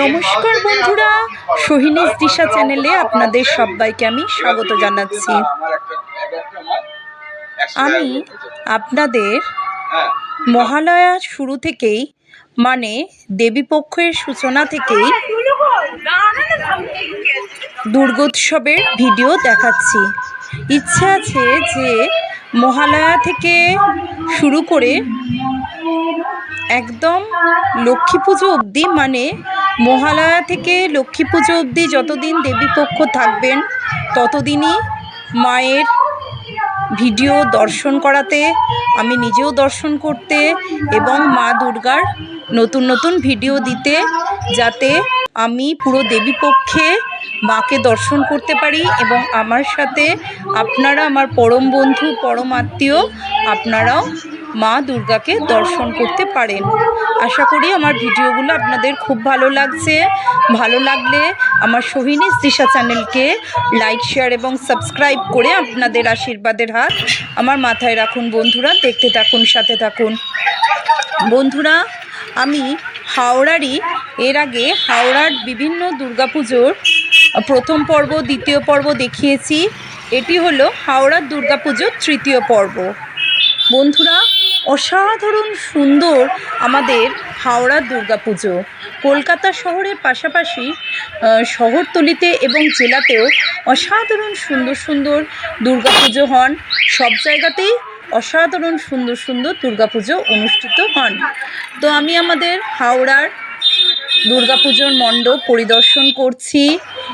নমস্কার বন্ধুরা সোহিনীস দিশা চ্যানেলে আপনাদের সবাইকে আমি স্বাগত জানাচ্ছি। আমি আপনাদের হ্যাঁ মহালয়া শুরু থেকেই মানে দেবীপক্ষের সূচনা থেকেই দুর্গোৎসবের ভিডিও দেখাচ্ছি। ইচ্ছা আছে যে মহালয়া থেকে শুরু করে একদম লক্ষ্মী পুজো অবধি মানে মহালয়া থেকে লক্ষ্মী পুজো অবধি যতদিন দেবীপক্ষ থাকবেন, ততদিনই মায়ের ভিডিও দর্শন করাতে, আমি নিজেও দর্শন করতে এবং মা দুর্গার নতুন নতুন ভিডিও দিতে, যাতে আমি পুরো দেবীপক্ষে মাকে দর্শন করতে পারি এবং আমার সাথে আপনারা, আমার পরম বন্ধু, পরম আত্মীয়, আপনারাও মা দুর্গাকে দর্শন করতে পারেন। আশা করি আমার ভিডিওগুলো আপনাদের খুব ভালো লাগছে। ভালো লাগলে আমার সোহিনীস দিশা চ্যানেলকে লাইক, শেয়ার এবং সাবস্ক্রাইব করে আপনাদের আশীর্বাদের হাত আমার মাথায় রাখুন। বন্ধুরা, দেখতে থাকুন, সাথে থাকুন। বন্ধুরা, আমি হাওড়ারই। এর আগে হাওড়ার বিভিন্ন দুর্গাপুজোর প্রথম পর্ব, দ্বিতীয় পর্ব দেখিয়েছি। এটি হলো হাওড়ার দুর্গাপুজোর তৃতীয় পর্ব। বন্ধুরা, অসাধারণ সুন্দর আমাদের হাওড়ার দুর্গাপুজো। কলকাতা শহরের পাশাপাশি শহরতলিতে এবং জেলাতেও অসাধারণ সুন্দর সুন্দর দুর্গাপুজো হন। সব জায়গাতেই অসাধারণ সুন্দর সুন্দর দুর্গাপুজো অনুষ্ঠিত হন। তো আমি আমাদের হাওড়ার দুর্গাপুজোর মণ্ডপ পরিদর্শন করছি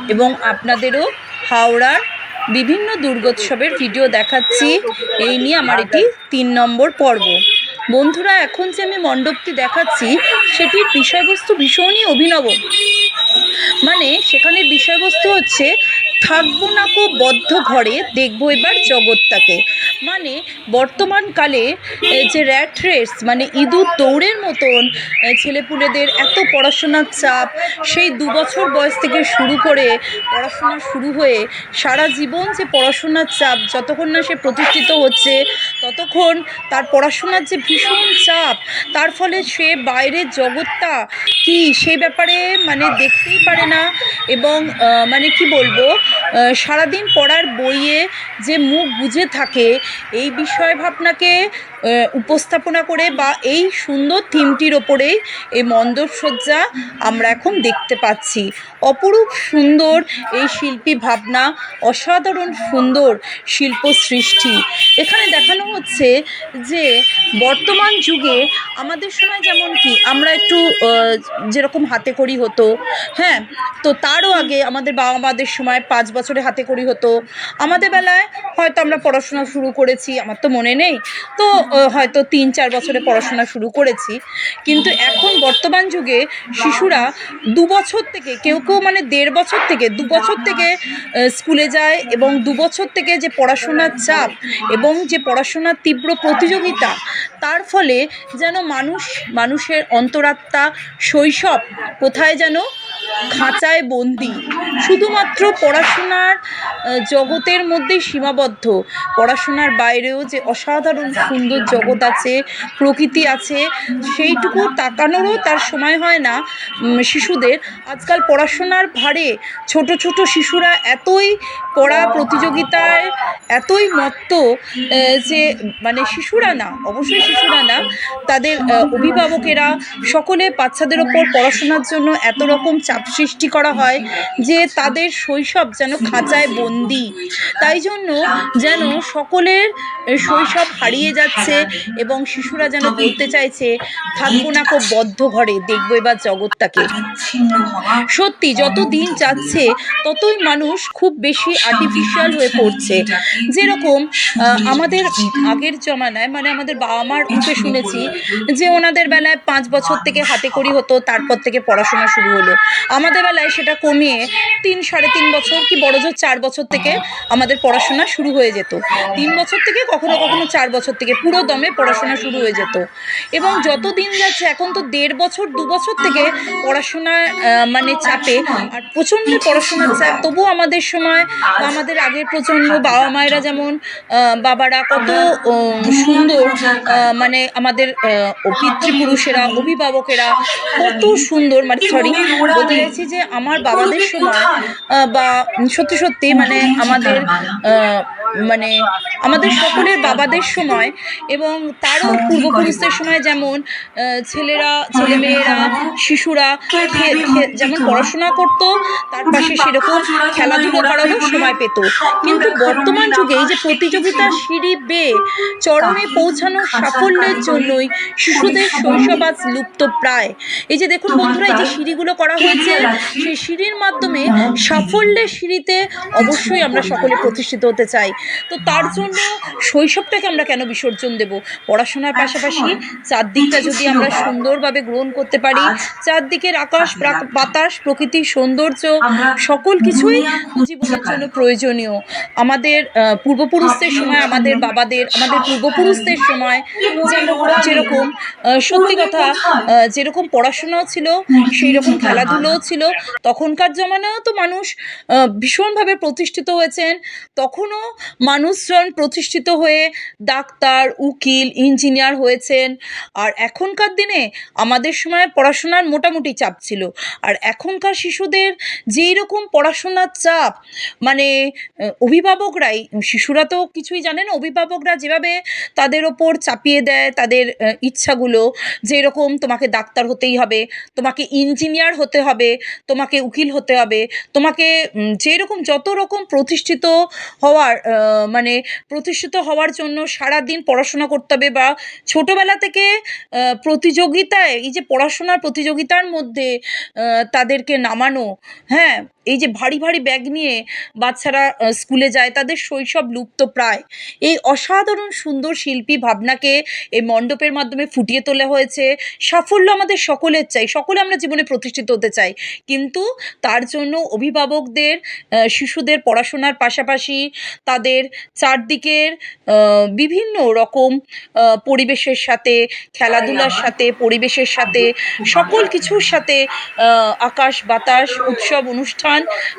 এবং আপনাদেরও হাওড়ার বিভিন্ন দুর্গোৎসবের ভিডিও দেখাচ্ছি। এই নিয়ে আমার এটি তিন নম্বর পর্ব। বন্ধুরা, এখন যে আমি মণ্ডপটি দেখাচ্ছি, সেটির বিষয়বস্তু ভীষণই অভিনব। মানে সেখানের বিষয়বস্তু হচ্ছে থাকব না কো বদ্ধ ঘরে, দেখব এবার জগৎটাকে। মানে বর্তমানকালে যে র্যাট রেস মানে ইঁদুর দৌড়ের মতন ছেলেপুলেদের এত পড়াশোনার চাপ, সেই দু বছর বয়স থেকে শুরু করে পড়াশোনা শুরু হয়ে সারা জীবন যে পড়াশোনার চাপ, যতক্ষণ না সে প্রতিষ্ঠিত হচ্ছে, ততক্ষণ তার পড়াশোনার যে ভীষণ চাপ, তার ফলে সে বাইরের জগৎটা কি, সে ব্যাপারে মানে দেখতেই পারে না এবং মানে কি বলব সারাদিন পড়ার বইয়ে যে মুখ বুজে থাকে এই বিষয় ভাবনাকে উপস্থাপনা করে বা এই সুন্দর থিমটির ওপরেই এই মণ্ডপসজ্জা আমরা এখন দেখতে পাচ্ছি। অপরূপ সুন্দর এই শিল্পী ভাবনা, অসাধারণ সুন্দর শিল্প সৃষ্টি। এখানে দেখানো হচ্ছে যে বর্তমান যুগে আমাদের সময় যেমন কি, আমরা একটু যেরকম হাতে করি হতো হ্যাঁ? তো তারও আগে আমাদের বাবা মাদের সময় পাঁচ বছরে হাতে করি হতো। আমাদের বেলায় হয়তো আমরা পড়াশোনা শুরু করেছি, আমার তো মনে নেই। তো হয়তো তিন, চার বছরে পড়াশোনা শুরু করেছি। কিন্তু এখন বর্তমান যুগে শিশুরা দু বছর থেকে, কেউ কেউ মানে দেড় বছর থেকে, দু বছর থেকে স্কুলে যায় এবং দু বছর থেকে যে পড়াশোনার চাপ এবং যে পড়াশোনার তীব্র প্রতিযোগিতা, তার ফলে যেন মানুষ, মানুষের অন্তরাত্মা, শৈশব কোথায় যেন খাঁচায় বন্দি। শুধুমাত্র পড়াশোনার জগতের মধ্যেই সীমাবদ্ধ। পড়াশোনার বাইরেও যে অসাধারণ সুন্দর জগৎ আছে, প্রকৃতি আছে, সেইটুকু তাকানোরও তার সময় হয় না শিশুদের। আজকাল পড়াশোনার ভারে ছোট ছোট শিশুরা এতই পড়া প্রতিযোগিতায়, এতই মত্ত যে মানে শিশুরা না, অবশ্যই শিশুরা না, তাদের অভিভাবকেরা সকলে বাচ্চাদের ওপর পড়াশোনার জন্য এত রকম চাপ সৃষ্টি করা হয় যে তাদের শৈশব যেন খাঁচায় বন্দি। তাই জন্য যেন সকলের শৈশব হারিয়ে যাচ্ছে এবং শিশুরা যেন বলতে চাইছে, থাকব না কো বদ্ধ ঘরে, দেখব এবার জগৎটাকে। সত্যি, যত দিন যাচ্ছে, ততই মানুষ খুব বেশি আর্টিফিশিয়াল হয়ে পড়ছে। যেরকম আমাদের আগের জমানায় মানে আমাদের বাবা মার মুখে শুনেছি যে ওনাদের বেলায় পাঁচ বছর থেকে হাতে করি হতো, তারপর থেকে পড়াশোনা শুরু হলো। আমাদের বেলায় সেটা কমিয়ে তিন সাড়ে তিন বছর কি বড় জোর চার বছর থেকে আমাদের পড়াশোনা শুরু হয়ে যেত। তিন বছর থেকে কখনো কখনো চার বছর থেকে পুরো দমে পড়াশোনা শুরু হয়ে যেত। এবং যত দিন যাচ্ছে এখন তো দেড় বছর দু বছর থেকে পড়াশোনা মানে চাপে আর প্রচণ্ড পড়াশোনার চাপ। তবুও আমাদের সময় বা আমাদের আগের প্রচণ্ড বাবা মায়েরা যেমন বাবারা কত সুন্দর মানে আমাদের পিতৃপুরুষেরা অভিভাবকেরা কত সুন্দর মানে সরি বলতে চাইছি যে আমার বাবাদের সময় বা সত্যি সত্যি মানে আমাদের আহ, মানে আমাদের সকলের বাবাদের সময় এবং তারও পূর্বপুরুষদের সময় যেমন ছেলেরা, ছেলেমেয়েরা, শিশুরা যেমন পড়াশোনা করতো, তার পাশে সেরকম খেলাধুলো করারও সময় পেত। কিন্তু বর্তমান যুগে এই যে প্রতিযোগিতার সিঁড়ি বেয়ে চরমে পৌঁছানো সাফল্যের জন্যই শিশুদের শৈশব আজ লুপ্ত প্রায়। এই যে দেখুন বন্ধুরা, এই যে সিঁড়িগুলো করা হয়েছে, সেই সিঁড়ির মাধ্যমে সাফল্যের সিঁড়িতে অবশ্যই আমরা সকলে প্রতিষ্ঠিত হতে চাই। তো তার জন্য শৈশবটাকে আমরা কেন বিসর্জন দেব? পড়াশোনার পাশাপাশি চারদিকটা যদি আমরা সুন্দরভাবে গ্রহণ করতে পারি চারদিকের আকাশ বাতাস প্রকৃতির সৌন্দর্য সকল কিছুই জীবনের জন্য প্রয়োজনীয়। আমাদের পূর্বপুরুষদের সময় আমাদের বাবাদের আমাদের পূর্বপুরুষদের সময় যেরকম সত্যি কথা যেরকম পড়াশোনাও ছিল সেই রকম খেলাধুলোও ছিল। তখনকার জমানায়ও তো মানুষ আহ, ভীষণভাবে প্রতিষ্ঠিত হয়েছেন। তখনও মানুষজন প্রতিষ্ঠিত হয়ে ডাক্তার, উকিল, ইঞ্জিনিয়ার হয়েছেন। আর এখনকার দিনে আমাদের সময় পড়াশোনার মোটামুটি চাপ ছিল। আর এখনকার শিশুদের যেই রকম পড়াশোনার চাপ মানে অভিভাবকরাই, শিশুরা তো কিছুই জানে না, অভিভাবকরা যেভাবে তাদের ওপর চাপিয়ে দেয়, তাদের ইচ্ছাগুলো যেরকম তোমাকে ডাক্তার হতেই হবে, তোমাকে ইঞ্জিনিয়ার হতে হবে, তোমাকে উকিল হতে হবে, তোমাকে যেরকম যত রকম প্রতিষ্ঠিত হওয়ার মানে প্রতিষ্ঠিত হওয়ার জন্য সারা দিন পড়াশোনা করতে হবে বা ছোটোবেলা থেকে প্রতিযোগিতায়, এই যে পড়াশোনার প্রতিযোগিতার মধ্যে তাদেরকে নামানো হ্যাঁ এই যে ভারী ভারী ব্যাগ নিয়ে বাচ্চারা স্কুলে যায়, তাদের শৈশব লুপ্ত প্রায়। এই অসাধারণ সুন্দর শিল্পী ভাবনাকে এই মণ্ডপের মাধ্যমে ফুটিয়ে তোলা হয়েছে। সাফল্য আমাদের সকলের চাই, সকলে আমরা জীবনে প্রতিষ্ঠিত হতে চাই। কিন্তু তার জন্য অভিভাবকদের শিশুদের পড়াশোনার পাশাপাশি তাদের চারদিকের বিভিন্ন রকম পরিবেশের সাথে, খেলাধুলার সাথে, পরিবেশের সাথে, সকল কিছুর সাথে আকাশ বাতাস, উৎসব, অনুষ্ঠান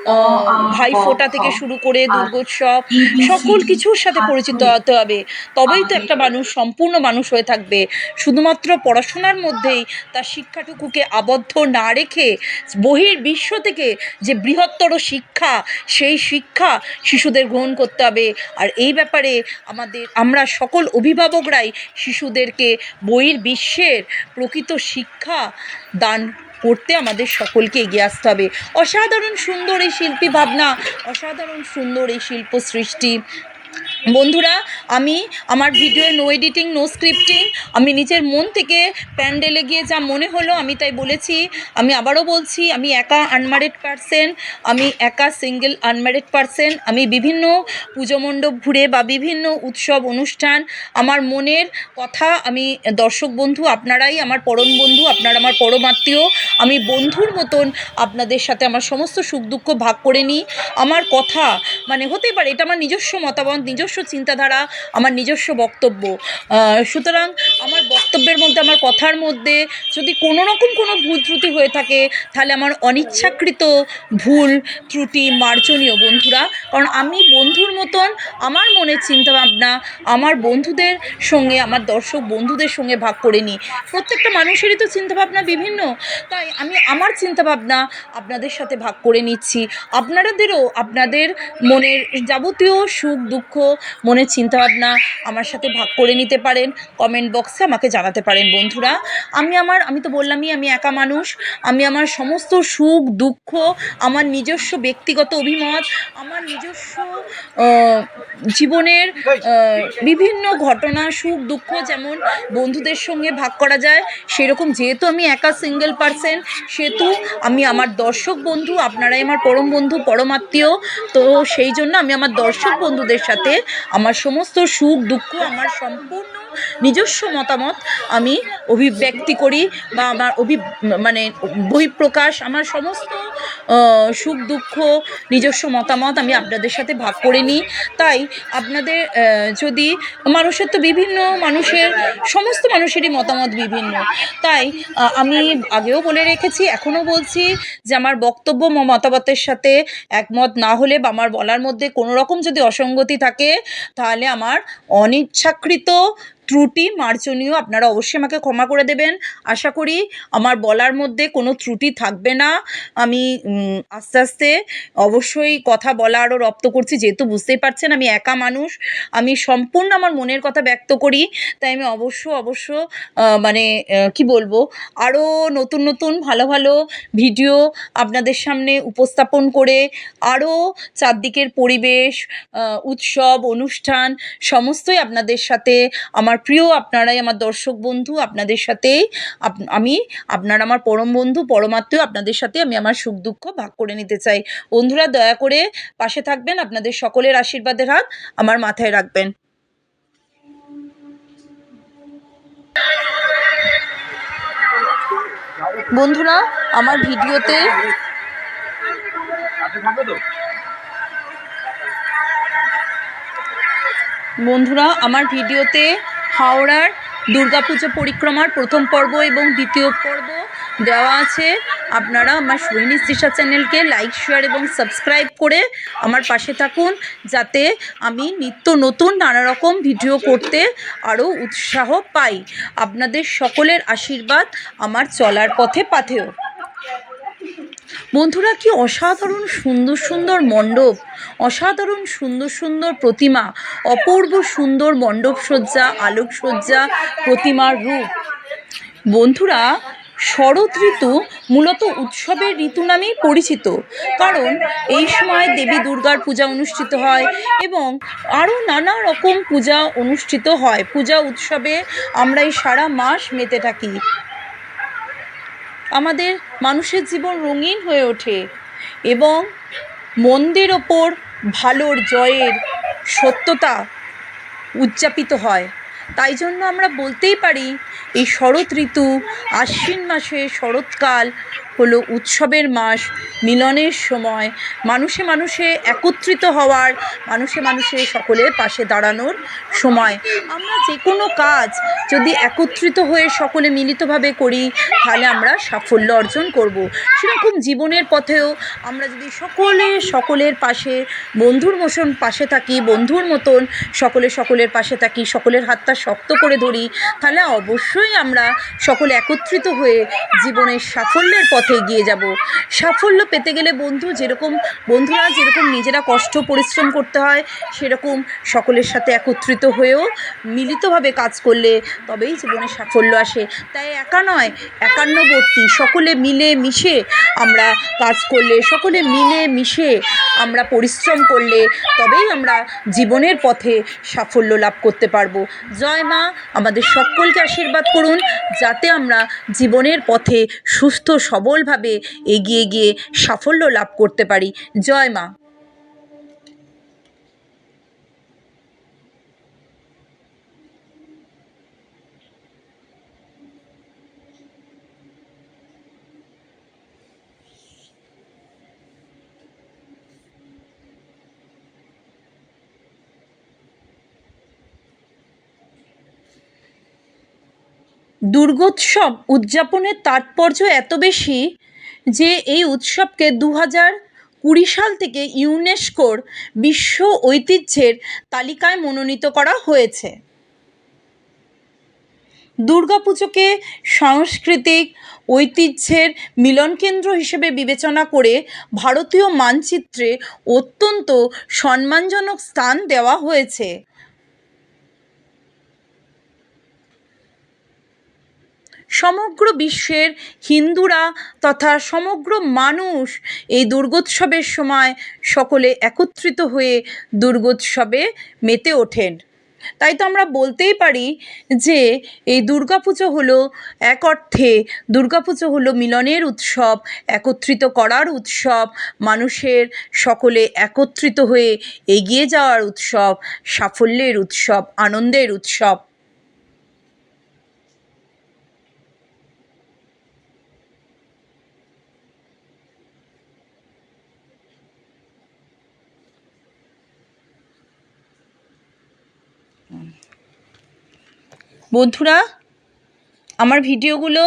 আহ, ভাইফোঁটা থেকে শুরু করে দুর্গোৎসব সকল কিছুর সাথে পরিচিত হতে হবে। তবেই তো একটা মানুষ সম্পূর্ণ মানুষ হয়ে থাকবে। শুধুমাত্র পড়াশোনার মধ্যেই তার শিক্ষাটুকুকে আবদ্ধ না রেখে বহির বিশ্ব থেকে যে বৃহত্তর শিক্ষা সেই শিক্ষা শিশুদের গ্রহণ করতে হবে। আর এই ব্যাপারে আমাদের আমরা সকল অভিভাবকরাই শিশুদেরকে বহির বিশ্বের প্রকৃত শিক্ষা দান করতে আমাদের সকলকে এগিয়ে আসতে হবে। অসাধারণ সুন্দর এই শিল্পী ভাবনা, অসাধারণ সুন্দর এই শিল্প সৃষ্টি। বন্ধুরা আমি, আমার video no editing no scripting আমি নিজের মন থেকে প্যান্ডেলে গিয়ে যা মনে হলো আমি তাই বলেছি। আমি আবারও বলছি, আমি একা আনম্যারিড পারসন আমি একা সিঙ্গেল আনম্যারিড পারসন আমি বিভিন্ন পুজো মণ্ডপ ঘুরে বা বিভিন্ন উৎসব অনুষ্ঠান, আমার মনের কথা আমি দর্শক বন্ধু আপনারাই, আমার পরম বন্ধু আপনারা, আমার পরম আত্মীয়, আমি বন্ধুর মতন আপনাদের সাথে আমার সমস্ত সুখ দুঃখ ভাগ করে নিই। আমার কথা মানে হতেই পারে, এটা আমার নিজস্ব মতামত, নিজস্ব চিন্তাধারা আমার নিজস্ব বক্তব্য। সুতরাং আমার বক্তব্যের মধ্যে, আমার কথার মধ্যে যদি কোনো রকম কোনো ভুল ত্রুটি হয়ে থাকে, তাহলে আমার অনিচ্ছাকৃত ভুল, ত্রুটি মার্জনীয়, বন্ধুরা। কারণ আমি বন্ধুর মতন, আমার মনের চিন্তাভাবনা আমার বন্ধুদের সঙ্গে, আমার দর্শক বন্ধুদের সঙ্গে ভাগ করে নিই। প্রত্যেকটা মানুষেরই তো চিন্তাভাবনা বিভিন্ন। তাই আমি আমার চিন্তাভাবনা আপনাদের সাথে ভাগ করে নিচ্ছি। আপনাদেরও আপনাদের মনের যাবতীয় সুখ, দুঃখ, মনের চিন্তাভাবনা আমার সাথে ভাগ করে নিতে পারেন। কমেন্ট বক্সে আমাকে জানাতে পারেন, বন্ধুরা। আমি আমার, আমি তো বললামই আমি একা মানুষ। আমি আমার সমস্ত সুখ, দুঃখ, আমার নিজস্ব ব্যক্তিগত অভিমত, আমার নিজস্ব জীবনের বিভিন্ন ঘটনা, সুখ, দুঃখ যেমন বন্ধুদের সঙ্গে ভাগ করা যায়, সেরকম যেহেতু আমি একা সিঙ্গেল পারসন সেহেতু আমি আমার দর্শক বন্ধু, আপনারাই আমার পরম বন্ধু পরমাত্মীয় তো সেই জন্য আমি আমার দর্শক বন্ধুদের সাথে আমার সমস্ত সুখ দুঃখ আমার সম্পূর্ণ নিজস্ব মতামত আমি অভিব্যক্তি করি বা আমার অভি মানে বহিঃপ্রকাশ, আমার সমস্ত সুখ দুঃখ, নিজস্ব মতামত আমি আপনাদের সাথে ভাগ করে নিই। তাই আপনাদের যদি মানুষের তো বিভিন্ন মানুষের, সমস্ত মানুষেরই মতামত বিভিন্ন। তাই আমি আগেও বলে রেখেছি, এখনও বলছি যে আমার বক্তব্য মতামতের সাথে একমত না হলে বা আমার বলার মধ্যে কোনো রকম যদি অসঙ্গতি থাকে, তাহলে আমার অনিচ্ছাকৃত ত্রুটি মার্জনীয়, আপনারা অবশ্যই আমাকে ক্ষমা করে দেবেন। আশা করি আমার বলার মধ্যে কোনো ত্রুটি থাকবে না। আমি আস্তে আস্তে অবশ্যই কথা বলা আরও রপ্ত করছি, যেহেতু বুঝতেই পারছেন আমি একা মানুষ। আমি সম্পূর্ণ আমার মনের কথা ব্যক্ত করি, তাই আমি অবশ্য অবশ্য মানে কি বলব, আরও নতুন নতুন, ভালো ভালো ভিডিও আপনাদের সামনে উপস্থাপন করে, আরও চারদিকের পরিবেশ উৎসব, অনুষ্ঠান, সমস্তই আপনাদের সাথে আমার প্রিয়, আপনারাই আমার দর্শক বন্ধু, আপনাদের আপ- আমি, আপনার আমার পরম বন্ধু, পরমাত্মীয়, আপনাদের সাথে আমি আমার সুখ দুঃখ ভাগ করে নিতে চাই। বন্ধুরা, দয়া করে পাশে থাকবেন, আপনাদের সকলের আশীর্বাদের হাত আমার মাথায় রাখবেন। বন্ধুরা, আমার ভিডিওতে বন্ধুরা, আমার ভিডিওতে হাওড়ার দুর্গাপুজো পরিক্রমার প্রথম পর্ব এবং দ্বিতীয় পর্ব দেওয়া আছে। আপনারা আমার সোহিনী তৃষা চ্যানেলকে লাইক, শেয়ার এবং সাবস্ক্রাইব করে আমার পাশে থাকুন যাতে আমি নিত্য নতুন নানা রকম ভিডিও করতে আরও উৎসাহ পাই। আপনাদের সকলের আশীর্বাদ আমার চলার পথে পাথেও বন্ধুরা, কি অসাধারণ সুন্দর সুন্দর মণ্ডপ, অসাধারণ সুন্দর সুন্দর প্রতিমা, অপূর্ব সুন্দর মণ্ডপসজ্জা আলোকসজ্জা প্রতিমার রূপ। বন্ধুরা, শরৎ ঋতু মূলত উৎসবের ঋতু নামেই পরিচিত, কারণ এই সময় দেবী দুর্গার পূজা অনুষ্ঠিত হয় এবং আরও নানা রকম পূজা অনুষ্ঠিত হয়। পূজা উৎসবে আমরা এই সারা মাস মেতে থাকি। আমাদের মানুষের জীবন রঙিন হয়ে ওঠে এবং মন্দের ওপর ভালোর জয়ের সত্যতা উদযাপিত হয়। তাই জন্য আমরা বলতেই পারি, এই শরৎ ঋতু আশ্বিন মাসে শরৎকাল হলো উৎসবের মাস, মিলনের সময়। মানুষে মানুষে একত্রিত হওয়ার, মানুষে মানুষে সকলের পাশে দাঁড়ানোর সময়। আমরা যে কোনো কাজ যদি একত্রিত হয়ে সকলে মিলিতভাবে করি, তাহলে আমরা সাফল্য অর্জন করব। সেরকম জীবনের পথেও আমরা যদি সকলে সকলের পাশে, বন্ধুর মোশন পাশে থাকি, বন্ধুর মতন সকলে সকলের পাশে থাকি, সকলের হাতটা শক্ত করে ধরি, তাহলে অবশ্যই আমরা সকলে একত্রিত হয়ে জীবনের সাফল্যের পথে এগিয়ে যাব। সাফল্য পেতে গেলে বন্ধু যেরকম, বন্ধুরা যেরকম নিজেরা কষ্ট, পরিশ্রম করতে হয়, সেরকম সকলের সাথে একত্রিত হয়েও মিলিতভাবে কাজ করলে তবেই জীবনে সাফল্য আসে। তাই একা নয়, একান্নবর্তী, সকলে মিলে মিশে আমরা কাজ করলে, সকলে মিলে মিশে আমরা পরিশ্রম করলে তবেই আমরা জীবনের পথে সাফল্য লাভ করতে পারব। জয় মা, আমাদের সকলকে আশীর্বাদ করুন, যাতে আমরা জীবনের পথে সুস্থ সবলভাবে এগিয়ে গিয়ে সাফল্য লাভ করতে পারি। জয় মা। দুর্গোৎসব উদযাপনের তাৎপর্য এত বেশি যে এই উৎসবকে দু হাজার কুড়ি সাল থেকে ইউনেস্কোর বিশ্ব ঐতিহ্যের তালিকায় মনোনীত করা হয়েছে। দুর্গাপুজোকে সাংস্কৃতিক ঐতিহ্যের মিলনকেন্দ্র হিসেবে বিবেচনা করে ভারতীয় মানচিত্রে অত্যন্ত সম্মানজনক স্থান দেওয়া হয়েছে। সমগ্র বিশ্বের হিন্দুরা তথা সমগ্র মানুষ এই দুর্গোৎসবের সময় সকলে একত্রিত হয়ে দুর্গোৎসবে মেতে ওঠেন। তাই তো আমরা বলতেই পারি যে এই দুর্গাপুজো হলো এক অর্থে দুর্গাপুজো হলো মিলনের উৎসব, একত্রিত করার উৎসব, মানুষের সকলে একত্রিত হয়ে এগিয়ে যাওয়ার উৎসব, সাফল্যের উৎসব, আনন্দের উৎসব। বন্ধুরা আমার ভিডিওগুলো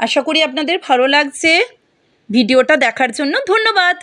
আশা করি আপনাদের ভালো লাগছে। ভিডিওটা দেখার জন্য ধন্যবাদ।